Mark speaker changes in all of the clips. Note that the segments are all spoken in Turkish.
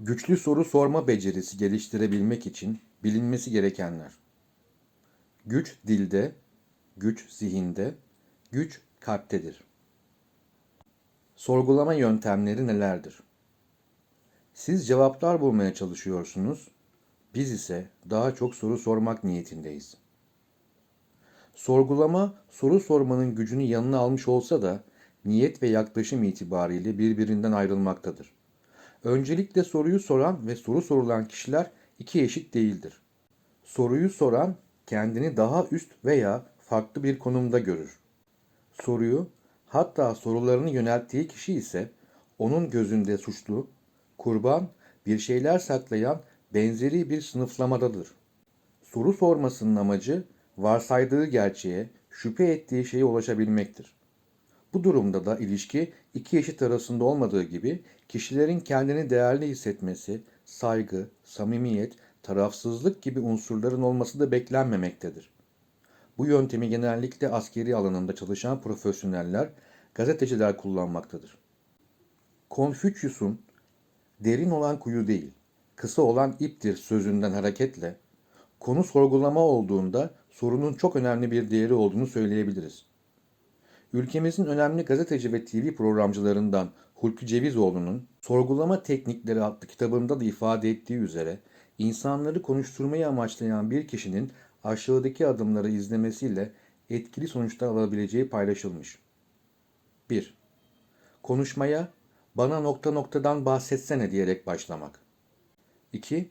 Speaker 1: Güçlü soru sorma becerisi geliştirebilmek için bilinmesi gerekenler. Güç dilde, güç zihinde, güç kalptedir. Sorgulama yöntemleri nelerdir? Siz cevaplar bulmaya çalışıyorsunuz, biz ise daha çok soru sormak niyetindeyiz. Sorgulama, soru sormanın gücünü yanına almış olsa da niyet ve yaklaşım itibariyle birbirinden ayrılmaktadır. Öncelikle soruyu soran ve soru sorulan kişiler iki eşit değildir. Soruyu soran kendini daha üst veya farklı bir konumda görür. Soruyu, hatta sorularını yönelttiği kişi ise onun gözünde suçlu, kurban, bir şeyler saklayan benzeri bir sınıflamadadır. Soru sormasının amacı varsaydığı gerçeğe, şüphe ettiği şeye ulaşabilmektir. Bu durumda da ilişki iki eşit arasında olmadığı gibi kişilerin kendini değerli hissetmesi, saygı, samimiyet, tarafsızlık gibi unsurların olması da beklenmemektedir. Bu yöntemi genellikle askeri alanında çalışan profesyoneller, gazeteciler kullanmaktadır. Konfüçyüs'ün derin olan kuyu değil, kısa olan iptir sözünden hareketle konu sorgulama olduğunda sorunun çok önemli bir değeri olduğunu söyleyebiliriz. Ülkemizin önemli gazeteci ve TV programcılarından Hulki Cevizoğlu'nun Sorgulama Teknikleri adlı kitabında da ifade ettiği üzere insanları konuşturmayı amaçlayan bir kişinin aşağıdaki adımları izlemesiyle etkili sonuçlar alabileceği paylaşılmış. 1. Konuşmaya bana nokta noktadan bahsetsene diyerek başlamak. 2.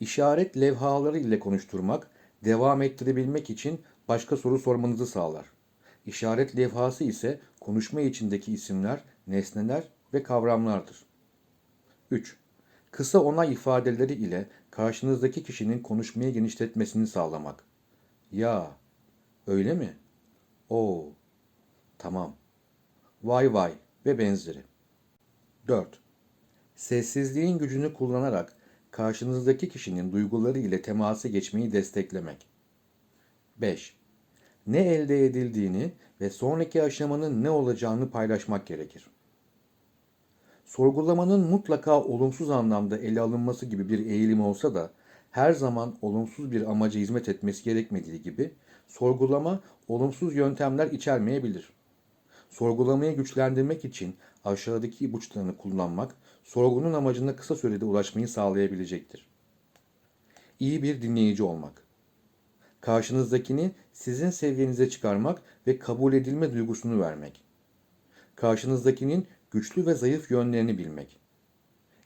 Speaker 1: İşaret levhaları ile konuşturmak, devam ettirebilmek için başka soru sormanızı sağlar. İşaret levhası ise konuşma içindeki isimler, nesneler ve kavramlardır. 3. Kısa onay ifadeleri ile karşınızdaki kişinin konuşmayı genişletmesini sağlamak. Ya, öyle mi? Oo, tamam. Vay vay ve benzeri. 4. Sessizliğin gücünü kullanarak karşınızdaki kişinin duyguları ile temasa geçmeyi desteklemek. 5. Ne elde edildiğini ve sonraki aşamanın ne olacağını paylaşmak gerekir. Sorgulamanın mutlaka olumsuz anlamda ele alınması gibi bir eğilim olsa da her zaman olumsuz bir amaca hizmet etmesi gerekmediği gibi sorgulama olumsuz yöntemler içermeyebilir. Sorgulamayı güçlendirmek için aşağıdaki ipuçlarını kullanmak sorgunun amacına kısa sürede ulaşmayı sağlayabilecektir. İyi bir dinleyici olmak. Karşınızdakini sizin seviyenize çıkarmak ve kabul edilme duygusunu vermek. Karşınızdakinin güçlü ve zayıf yönlerini bilmek.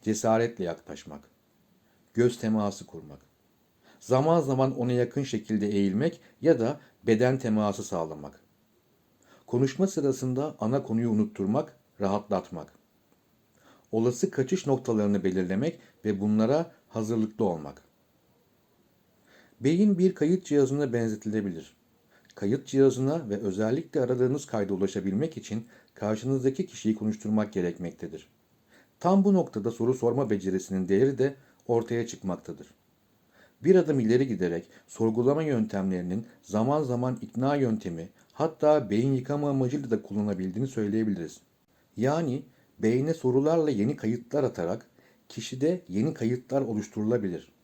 Speaker 1: Cesaretle yaklaşmak. Göz teması kurmak. Zaman zaman ona yakın şekilde eğilmek ya da beden teması sağlamak. Konuşma sırasında ana konuyu unutturmak, rahatlatmak. Olası kaçış noktalarını belirlemek ve bunlara hazırlıklı olmak. Beyin bir kayıt cihazına benzetilebilir. Kayıt cihazına ve özellikle aradığınız kayda ulaşabilmek için karşınızdaki kişiyi konuşturmak gerekmektedir. Tam bu noktada soru sorma becerisinin değeri de ortaya çıkmaktadır. Bir adım ileri giderek sorgulama yöntemlerinin zaman zaman ikna yöntemi hatta beyin yıkama amacıyla da kullanabildiğini söyleyebiliriz. Yani beyne sorularla yeni kayıtlar atarak kişide yeni kayıtlar oluşturulabilir.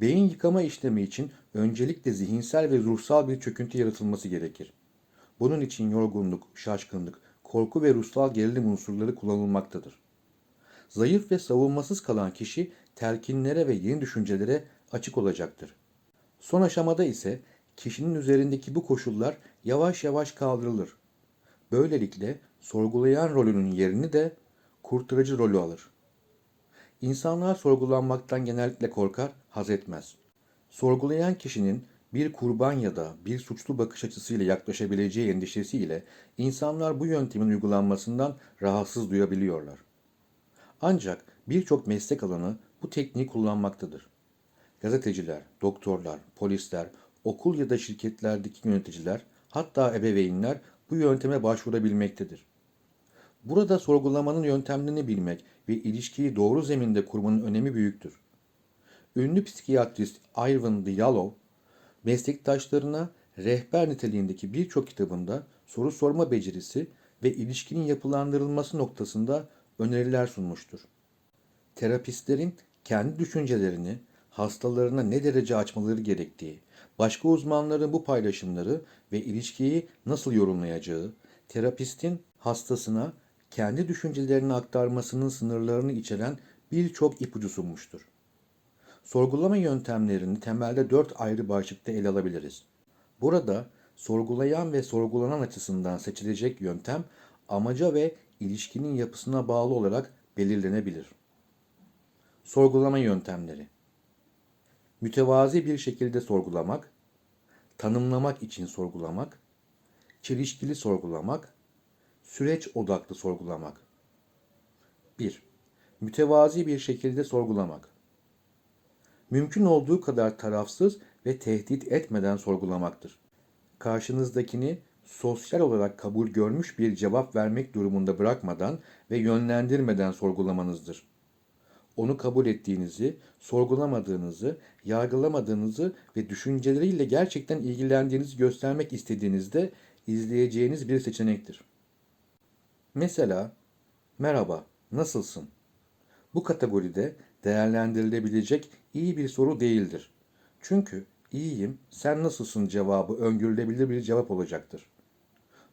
Speaker 1: Beyin yıkama işlemi için öncelikle zihinsel ve ruhsal bir çöküntü yaratılması gerekir. Bunun için yorgunluk, şaşkınlık, korku ve ruhsal gerilim unsurları kullanılmaktadır. Zayıf ve savunmasız kalan kişi telkinlere ve yeni düşüncelere açık olacaktır. Son aşamada ise kişinin üzerindeki bu koşullar yavaş yavaş kaldırılır. Böylelikle sorgulayan rolünün yerini de kurtarıcı rolü alır. İnsanlar sorgulanmaktan genellikle korkar, haz etmez. Sorgulayan kişinin bir kurban ya da bir suçlu bakış açısıyla yaklaşabileceği endişesiyle insanlar bu yöntemin uygulanmasından rahatsız duyabiliyorlar. Ancak birçok meslek alanı bu tekniği kullanmaktadır. Gazeteciler, doktorlar, polisler, okul ya da şirketlerdeki yöneticiler, hatta ebeveynler bu yönteme başvurabilmektedir. Burada sorgulamanın yöntemlerini bilmek ve ilişkiyi doğru zeminde kurmanın önemi büyüktür. Ünlü psikiyatrist Ivan Diallo, meslektaşlarına rehber niteliğindeki birçok kitabında soru sorma becerisi ve ilişkinin yapılandırılması noktasında öneriler sunmuştur. terapistlerin kendi düşüncelerini hastalarına ne derece açmaları gerektiği, başka uzmanların bu paylaşımları ve ilişkiyi nasıl yorumlayacağı, terapistin hastasına kendi düşüncelerini aktarmasının sınırlarını içeren birçok ipucu sunmuştur. Sorgulama yöntemlerini temelde dört ayrı başlıkta ele alabiliriz. Burada sorgulayan ve sorgulanan açısından seçilecek yöntem amaca ve ilişkinin yapısına bağlı olarak belirlenebilir. Sorgulama yöntemleri Mütevazi bir şekilde sorgulamak, tanımlamak için sorgulamak, çelişkili sorgulamak, süreç odaklı sorgulamak. 1. Mütevazi bir şekilde sorgulamak. Mümkün olduğu kadar tarafsız ve tehdit etmeden sorgulamaktır. Karşınızdakini sosyal olarak kabul görmüş bir cevap vermek durumunda bırakmadan ve yönlendirmeden sorgulamanızdır. Onu kabul ettiğinizi, sorgulamadığınızı, yargılamadığınızı ve düşünceleriyle gerçekten ilgilendiğinizi göstermek istediğinizde izleyeceğiniz bir seçenektir. Mesela, merhaba, nasılsın? Bu kategoride değerlendirilebilecek iyi bir soru değildir. Çünkü iyiyim, sen nasılsın cevabı öngörülebilir bir cevap olacaktır.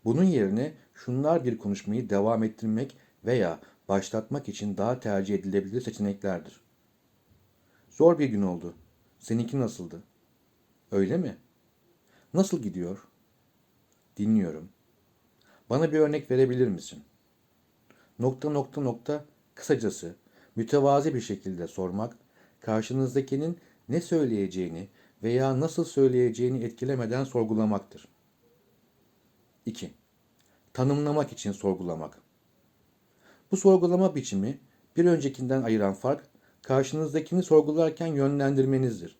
Speaker 1: Bunun yerine şunlar bir konuşmayı devam ettirmek veya başlatmak için daha tercih edilebilir seçeneklerdir. Zor bir gün oldu. Seninki nasıldı? Öyle mi? Nasıl gidiyor? Dinliyorum. Bana bir örnek verebilir misin? Nokta nokta nokta kısacası mütevazi bir şekilde sormak, karşınızdakinin ne söyleyeceğini veya nasıl söyleyeceğini etkilemeden sorgulamaktır. 2. Tanımlamak için sorgulamak. Bu sorgulama biçimi bir öncekinden ayıran fark karşınızdakini sorgularken yönlendirmenizdir.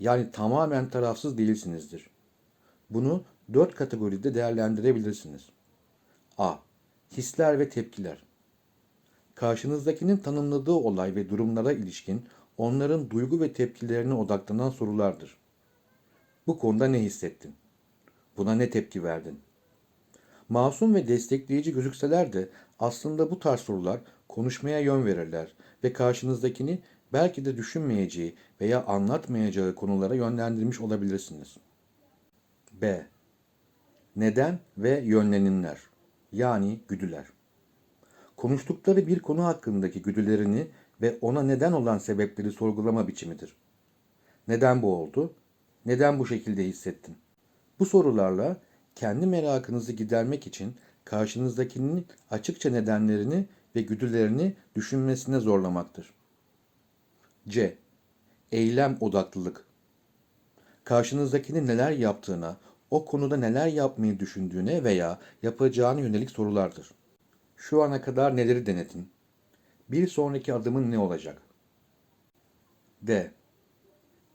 Speaker 1: Yani tamamen tarafsız değilsinizdir. Bunu dört kategoride değerlendirebilirsiniz. A. Hisler ve tepkiler. Karşınızdakinin tanımladığı olay ve durumlara ilişkin onların duygu ve tepkilerine odaklanan sorulardır. Bu konuda ne hissettin? Buna ne tepki verdin? Masum ve destekleyici gözükseler de aslında bu tarz sorular konuşmaya yön verirler ve karşınızdakini belki de düşünmeyeceği veya anlatmayacağı konulara yönlendirmiş olabilirsiniz. B. Neden ve yönlenimler yani güdüler. Konuştukları bir konu hakkındaki güdülerini ve ona neden olan sebepleri sorgulama biçimidir. Neden bu oldu? Neden bu şekilde hissettin? Bu sorularla kendi merakınızı gidermek için karşınızdakinin açıkça nedenlerini ve güdülerini düşünmesine zorlamaktır. C. Eylem odaklılık. Karşınızdakinin neler yaptığına, o konuda neler yapmayı düşündüğüne veya yapacağına yönelik sorulardır. Şu ana kadar neleri denedin? Bir sonraki adımın ne olacak? D.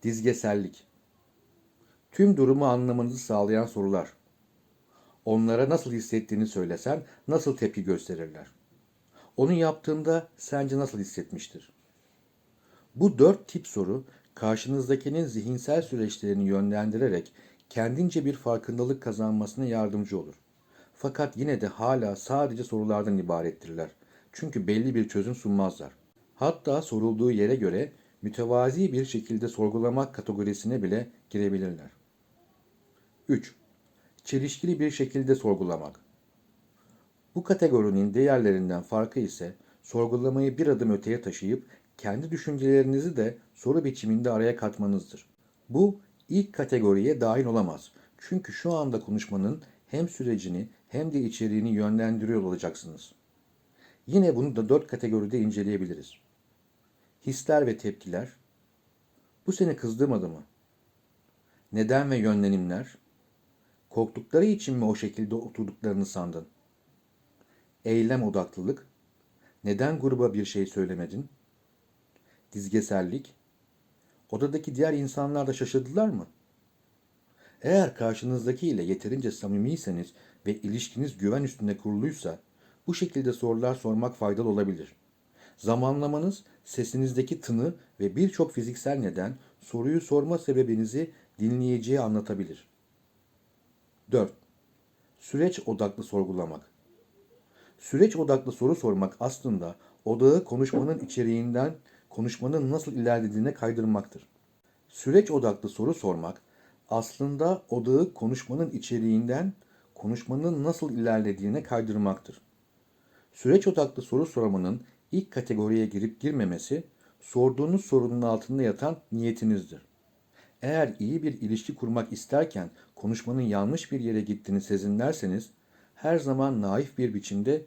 Speaker 1: Dizgesellik. Tüm durumu anlamanızı sağlayan sorular. Onlara nasıl hissettiğini söylesen nasıl tepki gösterirler? Onu yaptığında sence nasıl hissetmiştir? Bu dört tip soru karşınızdakinin zihinsel süreçlerini yönlendirerek kendince bir farkındalık kazanmasına yardımcı olur. Fakat yine de hala sadece sorulardan ibarettirler. Çünkü belli bir çözüm sunmazlar. Hatta sorulduğu yere göre mütevazi bir şekilde sorgulamak kategorisine bile girebilirler. 3. Çelişkili bir şekilde sorgulamak. Bu kategorinin diğerlerinden farkı ise sorgulamayı bir adım öteye taşıyıp kendi düşüncelerinizi de soru biçiminde araya katmanızdır. Bu ilk kategoriye dahil olamaz. Çünkü şu anda konuşmanın hem sürecini hem de içeriğini yönlendiriyor olacaksınız. Yine bunu da dört kategoride inceleyebiliriz. Hisler ve tepkiler. Bu seni kızdırmadı mı? Neden ve yönlenimler? Korktukları için mi o şekilde oturduklarını sandın? Eylem odaklılık. Neden gruba bir şey söylemedin? Dizgesellik. Odadaki diğer insanlar da şaşırdılar mı? Eğer karşınızdaki ile yeterince samimiyseniz ve ilişkiniz güven üstünde kuruluysa bu şekilde sorular sormak faydalı olabilir. Zamanlamanız, sesinizdeki tını ve birçok fiziksel neden soruyu sorma sebebinizi dinleyiciye anlatabilir. 4. Süreç odaklı sorgulamak. Süreç odaklı soru sormak aslında odağı konuşmanın içeriğinden konuşmanın nasıl ilerlediğine kaydırmaktır. Süreç odaklı soru sormak aslında odağı konuşmanın içeriğinden konuşmanın nasıl ilerlediğine kaydırmaktır. Süreç odaklı soru sormanın ilk kategoriye girip girmemesi sorduğunuz sorunun altında yatan niyetinizdir. Eğer iyi bir ilişki kurmak isterken konuşmanın yanlış bir yere gittiğini sezinlerseniz her zaman naif bir biçimde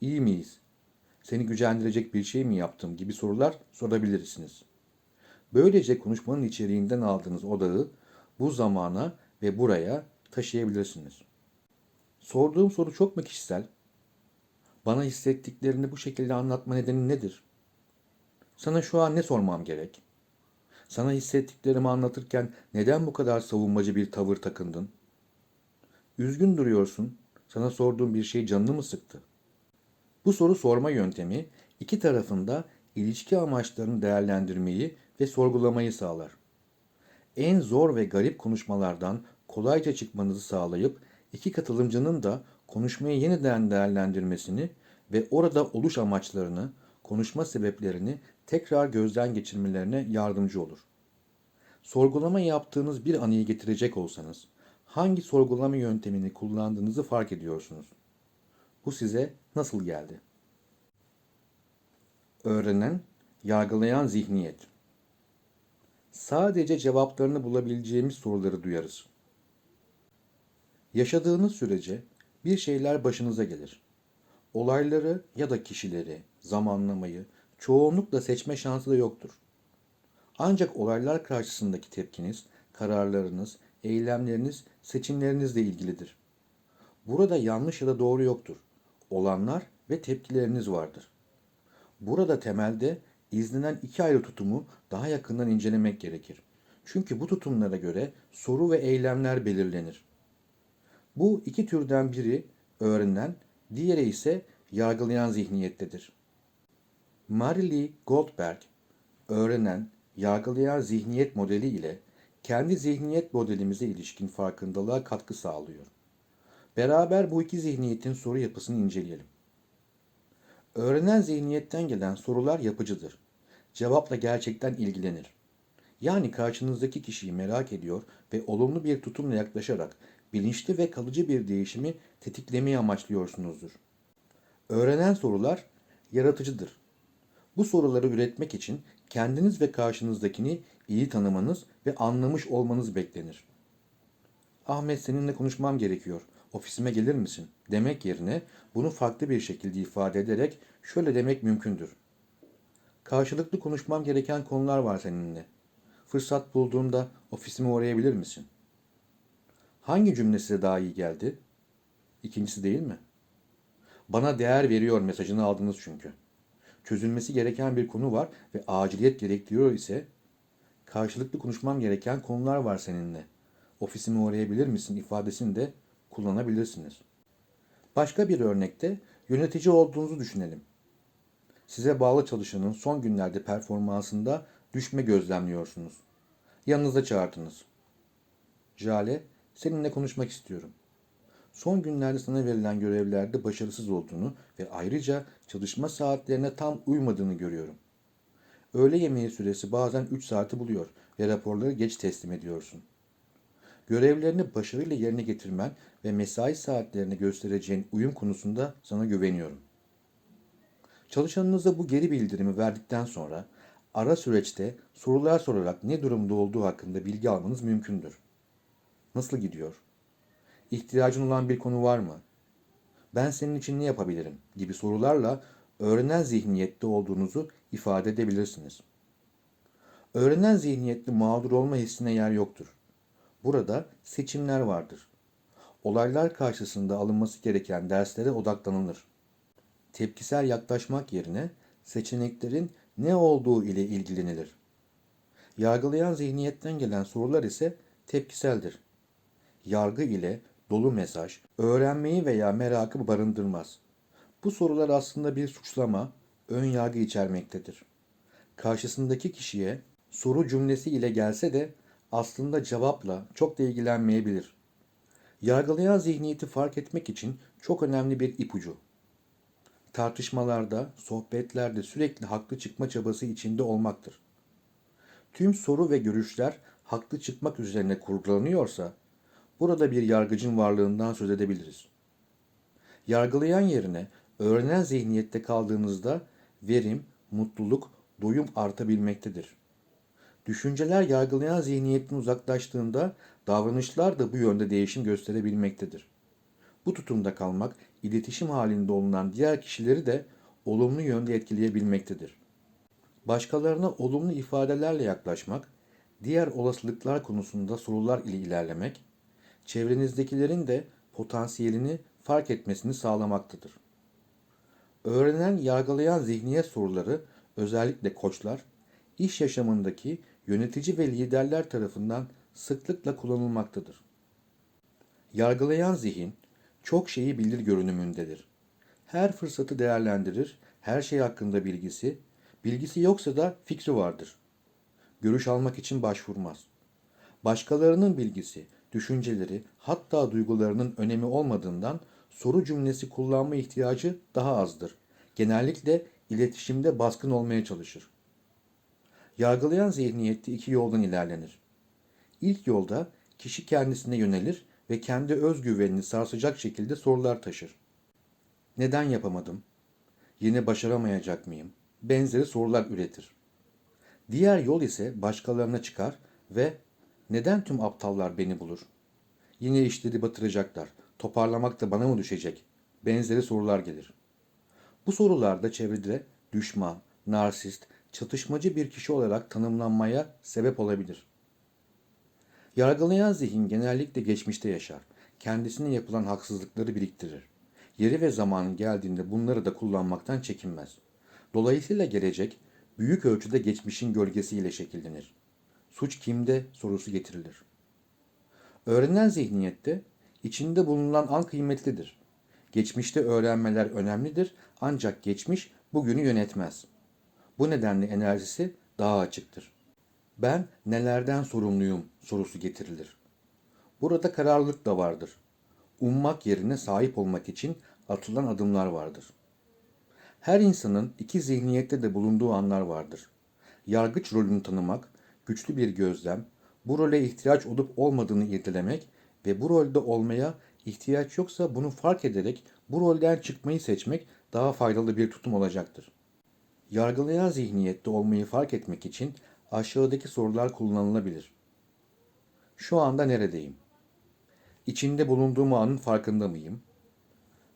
Speaker 1: iyi miyiz? Seni gücendirecek bir şey mi yaptım gibi sorular sorabilirsiniz. Böylece konuşmanın içeriğinden aldığınız odağı bu zamana ve buraya taşıyabilirsiniz. Sorduğum soru çok mu kişisel? Bana hissettiklerini bu şekilde anlatma nedeni nedir? Sana şu an ne sormam gerek? Sana hissettiklerimi anlatırken neden bu kadar savunmacı bir tavır takındın? Üzgün duruyorsun. Sana sorduğum bir şey canını mı sıktı? Bu soru sorma yöntemi iki tarafında ilişki amaçlarını değerlendirmeyi ve sorgulamayı sağlar. En zor ve garip konuşmalardan kolayca çıkmanızı sağlayıp iki katılımcının da konuşmayı yeniden değerlendirmesini ve orada oluş amaçlarını, konuşma sebeplerini tekrar gözden geçirmelerine yardımcı olur. Sorgulama yaptığınız bir anıyı getirecek olsanız hangi sorgulama yöntemini kullandığınızı fark ediyorsunuz. Bu size nasıl geldi? Öğrenen, yargılayan zihniyet. Sadece cevaplarını bulabileceğimiz soruları duyarız. Yaşadığınız sürece bir şeyler başınıza gelir. Olayları ya da kişileri, zamanlamayı çoğunlukla seçme şansı da yoktur. Ancak olaylar karşısındaki tepkiniz, kararlarınız, eylemleriniz, seçimlerinizle ilgilidir. Burada yanlış ya da doğru yoktur. Olanlar ve tepkileriniz vardır. Burada temelde izlenen iki ayrı tutumu daha yakından incelemek gerekir. Çünkü bu tutumlara göre soru ve eylemler belirlenir. Bu iki türden biri öğrenen, diğeri ise yargılayan zihniyettedir. Marilee Goldberg, öğrenen, yargılayan zihniyet modeli ile kendi zihniyet modelimize ilişkin farkındalığa katkı sağlıyor. Beraber bu iki zihniyetin soru yapısını inceleyelim. Öğrenen zihniyetten gelen sorular yapıcıdır. Cevapla gerçekten ilgilenir. Yani karşınızdaki kişiyi merak ediyor ve olumlu bir tutumla yaklaşarak bilinçli ve kalıcı bir değişimi tetiklemeyi amaçlıyorsunuzdur. Öğrenen sorular yaratıcıdır. Bu soruları üretmek için kendiniz ve karşınızdakini iyi tanımanız ve anlamış olmanız beklenir. Ahmet seninle konuşmam gerekiyor. Ofisime gelir misin? Demek yerine bunu farklı bir şekilde ifade ederek şöyle demek mümkündür. Karşılıklı konuşmam gereken konular var seninle. Fırsat bulduğunda ofisime uğrayabilir misin? Hangi cümle size daha iyi geldi? İkincisi değil mi? Bana değer veriyor mesajını aldınız çünkü. Çözülmesi gereken bir konu var ve aciliyet gerektiriyor ise karşılıklı konuşmam gereken konular var seninle. Ofisime uğrayabilir misin ifadesini de kullanabilirsiniz. Başka bir örnekte yönetici olduğunuzu düşünelim. Size bağlı çalışanın son günlerde performansında düşme gözlemliyorsunuz. Yanınıza çağırdınız. Jale, seninle konuşmak istiyorum. Son günlerde sana verilen görevlerde başarısız olduğunu ve ayrıca çalışma saatlerine tam uymadığını görüyorum. Öğle yemeği süresi bazen 3 saati buluyor ve raporları geç teslim ediyorsun. Görevlerini başarıyla yerine getirmen ve mesai saatlerine göstereceğin uyum konusunda sana güveniyorum. Çalışanınıza bu geri bildirimi verdikten sonra ara süreçte sorular sorarak ne durumda olduğu hakkında bilgi almanız mümkündür. Nasıl gidiyor? İhtiyacın olan bir konu var mı? Ben senin için ne yapabilirim? gibi sorularla öğrenen zihniyette olduğunuzu ifade edebilirsiniz. Öğrenen zihniyetli mağdur olma hissine yer yoktur. Burada seçimler vardır. Olaylar karşısında alınması gereken derslere odaklanılır. Tepkisel yaklaşmak yerine seçeneklerin ne olduğu ile ilgilenilir. Yargılayan zihniyetten gelen sorular ise tepkiseldir. Yargı ile dolu mesaj, öğrenmeyi veya merakı barındırmaz. Bu sorular aslında bir suçlama, ön yargı içermektedir. Karşısındaki kişiye soru cümlesi ile gelse de aslında cevapla çok da ilgilenmeyebilir. Yargılayan zihniyeti fark etmek için çok önemli bir ipucu. tartışmalarda, sohbetlerde sürekli haklı çıkma çabası içinde olmaktır. Tüm soru ve görüşler haklı çıkmak üzerine kurgulanıyorsa, burada bir yargıcın varlığından söz edebiliriz. Yargılayan yerine öğrenen zihniyette kaldığınızda verim, mutluluk, doyum artabilmektedir. Düşünceler yargılayan zihniyetten uzaklaştığında davranışlar da bu yönde değişim gösterebilmektedir. Bu tutumda kalmak, iletişim halinde olunan diğer kişileri de olumlu yönde etkileyebilmektedir. Başkalarına olumlu ifadelerle yaklaşmak, diğer olasılıklar konusunda sorular ile ilerlemek, çevrenizdekilerin de potansiyelini fark etmesini sağlamaktadır. Öğrenen, yargılayan zihniyet soruları özellikle koçlar, iş yaşamındaki yönetici ve liderler tarafından sıklıkla kullanılmaktadır. Yargılayan zihin çok şeyi bilir görünümündedir. Her fırsatı değerlendirir, her şey hakkında bilgisi, bilgisi yoksa da fikri vardır. Görüş almak için başvurmaz. Başkalarının bilgisi, düşünceleri, hatta duygularının önemi olmadığından soru cümlesi kullanma ihtiyacı daha azdır. Genellikle iletişimde baskın olmaya çalışır. Yargılayan zihniyette iki yoldan ilerlenir. İlk yolda kişi kendisine yönelir ve kendi özgüvenini sarsacak şekilde sorular taşır. Neden yapamadım? Yine başaramayacak mıyım? Benzeri sorular üretir. Diğer yol ise başkalarına çıkar ve neden tüm aptallar beni bulur? Yine işleri batıracaklar. Toparlamak da bana mı düşecek? Benzeri sorular gelir. Bu sorularda çevrede düşman, narsist, çatışmacı bir kişi olarak tanımlanmaya sebep olabilir. Yargılayan zihin genellikle geçmişte yaşar. Kendisine yapılan haksızlıkları biriktirir. Yeri ve zamanı geldiğinde bunları da kullanmaktan çekinmez. Dolayısıyla gelecek büyük ölçüde geçmişin gölgesiyle şekillenir. Suç kimde sorusu getirilir. Öğrenen zihniyette içinde bulunan an kıymetlidir. Geçmişte öğrenmeler önemlidir ancak geçmiş bugünü yönetmez. Bu nedenle enerjisi daha açıktır. Ben nelerden sorumluyum sorusu getirilir. Burada kararlılık da vardır. Ummak yerine sahip olmak için atılan adımlar vardır. Her insanın iki zihniyette de bulunduğu anlar vardır. Yargıç rolünü tanımak, güçlü bir gözlem, bu role ihtiyaç olup olmadığını irdelemek ve bu rolde olmaya ihtiyaç yoksa bunu fark ederek bu rolden çıkmayı seçmek daha faydalı bir tutum olacaktır. Yargılayan zihniyette olmayı fark etmek için aşağıdaki sorular kullanılabilir. Şu anda neredeyim? İçinde bulunduğum anın farkında mıyım?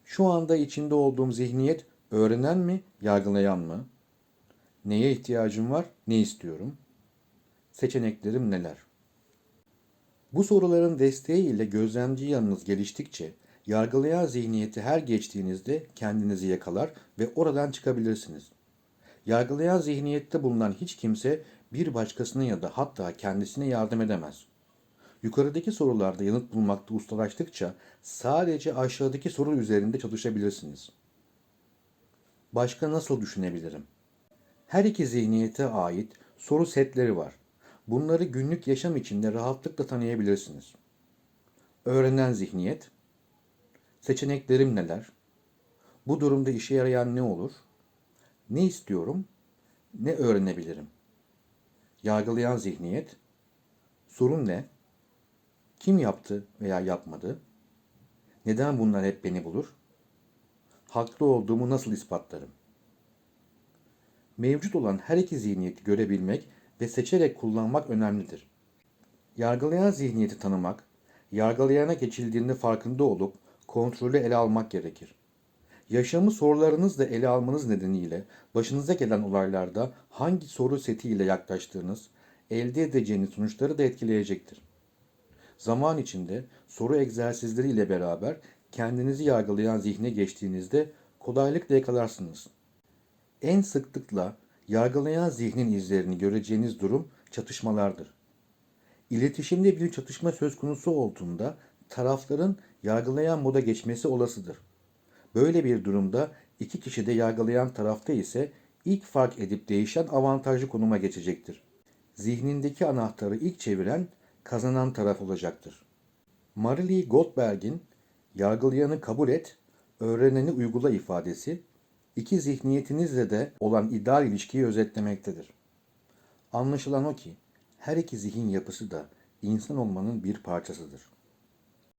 Speaker 1: Şu anda içinde olduğum zihniyet öğrenen mi, yargılayan mı? Neye ihtiyacım var, ne istiyorum? Seçeneklerim neler? Bu soruların desteğiyle gözlemci yanınız geliştikçe yargılayan zihniyeti her geçtiğinizde kendinizi yakalar ve oradan çıkabilirsiniz. Yargılayan zihniyette bulunan hiç kimse bir başkasına ya da hatta kendisine yardım edemez. Yukarıdaki sorularda yanıt bulmakta ustalaştıkça sadece aşağıdaki soru üzerinde çalışabilirsiniz. Başka nasıl düşünebilirim? Her iki zihniyete ait soru setleri var. Bunları günlük yaşam içinde rahatlıkla tanıyabilirsiniz. Öğrenen zihniyet, seçeneklerim neler? Bu durumda işe yarayan ne olur? Ne istiyorum? Ne öğrenebilirim? Yargılayan zihniyet, sorun ne? Kim yaptı veya yapmadı? Neden bunlar hep beni bulur? Haklı olduğumu nasıl ispatlarım? Mevcut olan her iki zihniyeti görebilmek ve seçerek kullanmak önemlidir. Yargılayan zihniyeti tanımak, yargılayana geçildiğinde farkında olup kontrolü ele almak gerekir. Yaşamı sorularınızla ele almanız nedeniyle başınıza gelen olaylarda hangi soru setiyle yaklaştığınız, elde edeceğiniz sonuçları da etkileyecektir. Zaman içinde soru egzersizleri ile beraber kendinizi yargılayan zihne geçtiğinizde kolaylıkla yakalarsınız. En sıklıkla yargılayan zihnin izlerini göreceğiniz durum çatışmalardır. İletişimde bir çatışma söz konusu olduğunda tarafların yargılayan moda geçmesi olasıdır. Böyle bir durumda iki kişi de yargılayan tarafta ise ilk fark edip değişen avantajlı konuma geçecektir. Zihnindeki anahtarı ilk çeviren kazanan taraf olacaktır. Marilee Goldberg'in yargılayanı kabul et, öğreneni uygula ifadesi iki zihniyetinizle de olan ideal ilişkiyi özetlemektedir. Anlaşılan o ki her iki zihin yapısı da insan olmanın bir parçasıdır.